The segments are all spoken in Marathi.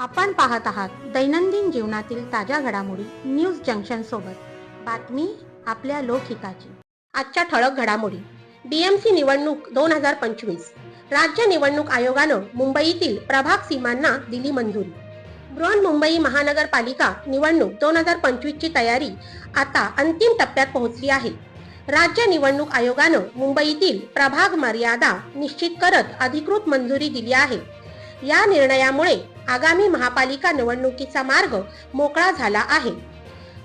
आपण पाहत आहात दैनंदिन जीवनातील ताज्या घडामोडी न्यूज जंक्शन सोबत. बातमी आपल्या लोकहिताची. आजच्या ठळक घडामोडी. डीएमसी निवडणूक दोन हजार पंचवीस. राज्य निवडणूक आयोगानं मुंबईतील प्रभाग सीमांना दिली मंजुरी. बृहन्मुंबई महानगरपालिका निवडणूक दोन हजार पंचवीसची तयारी आता अंतिम टप्प्यात पोहोचली आहे. राज्य निवडणूक आयोगानं मुंबईतील प्रभाग मर्यादा निश्चित करत अधिकृत मंजुरी दिली आहे. या निर्णयामुळे आगामी महापालिका निवडणुकीचा मार्ग मोकळा झाला आहे.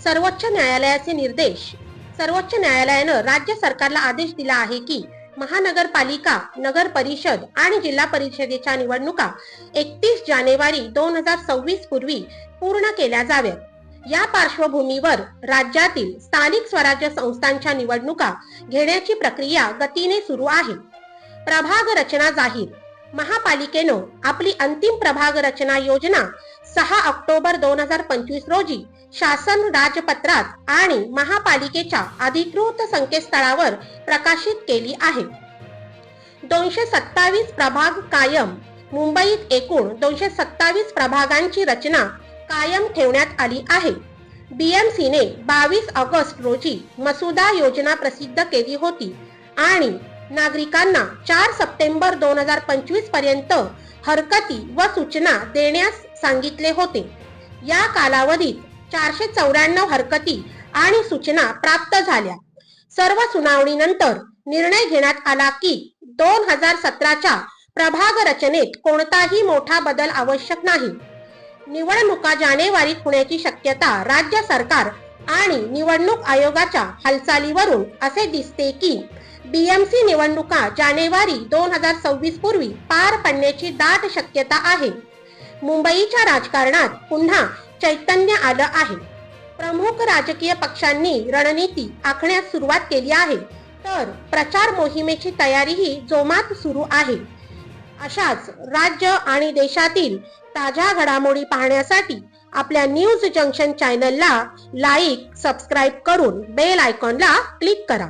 सर्वोच्च न्यायालयाचे निर्देश. सर्वोच्च न्यायालयानं राज्य सरकारला आदेश दिला आहे की महानगरपालिका नगर परिषद आणि जिल्हा परिषदेच्या निवडणुका एकतीस जानेवारी दोन हजार सव्वीस पूर्वी पूर्ण केल्या जाव्यात. या पार्श्वभूमीवर राज्यातील स्थानिक स्वराज्य संस्थांच्या निवडणुका घेण्याची प्रक्रिया गतीने सुरू आहे. प्रभाग रचना जाहीर महापालिकेनं आपली अंतिम प्रभाग रचना योजना सहा ऑक्टोबर दोन हजार पंचवीस रोजी शासन राजपत्रात आणि महापालिकेच्या अधिकृत संकेतस्थळावर प्रकाशित केली आहे. दोनशे सत्तावीस प्रभाग कायम मुंबईत एकूण दोनशे सत्तावीस प्रभागांची रचना कायम ठेवण्यात आली आहे. बीएमसीने बावीस ऑगस्ट रोजी मसुदा योजना प्रसिद्ध केली होती आणि नागरिकांना चार सप्टेंबर दोन हजार पंचवीसपर्यंत हरकती व सूचना देण्यास सांगितले होते. या कालावधीत चारशे चौऱ्याण्णव हरकती आणि सूचना प्राप्त झाल्या. सर्व सुनावणीनंतर निर्णय घेण्यात आला की दोन हजार सतराच्या प्रभाग रचनेत कोणताही मोठा बदल आवश्यक नाही. निवडणुका जानेवारीत होण्याची शक्यता राज्य सरकार आणि निवडणूक आयोगाच्या हालचालीवरून असे दिसते की बीएमसी निवडणुका जानेवारी दोन हजार सव्वीस पूर्वी पार पडण्याची दाट शक्यता आहे. मुंबईच्या राजकारणात पुन्हा चैतन्य आलं आहे. प्रमुख राजकीय पक्षांनी रणनीती आखण्यास सुरुवात केली आहे. तर प्रचार मोहिमेची तयारीही जोमात सुरू आहे. अशाच राज्य आणि देशातील ताज्या घडामोडी पाहण्यासाठी आपल्या न्यूज जंक्शन चॅनलला लाईक सबस्क्राईब करून बेल आयकॉनला क्लिक करा.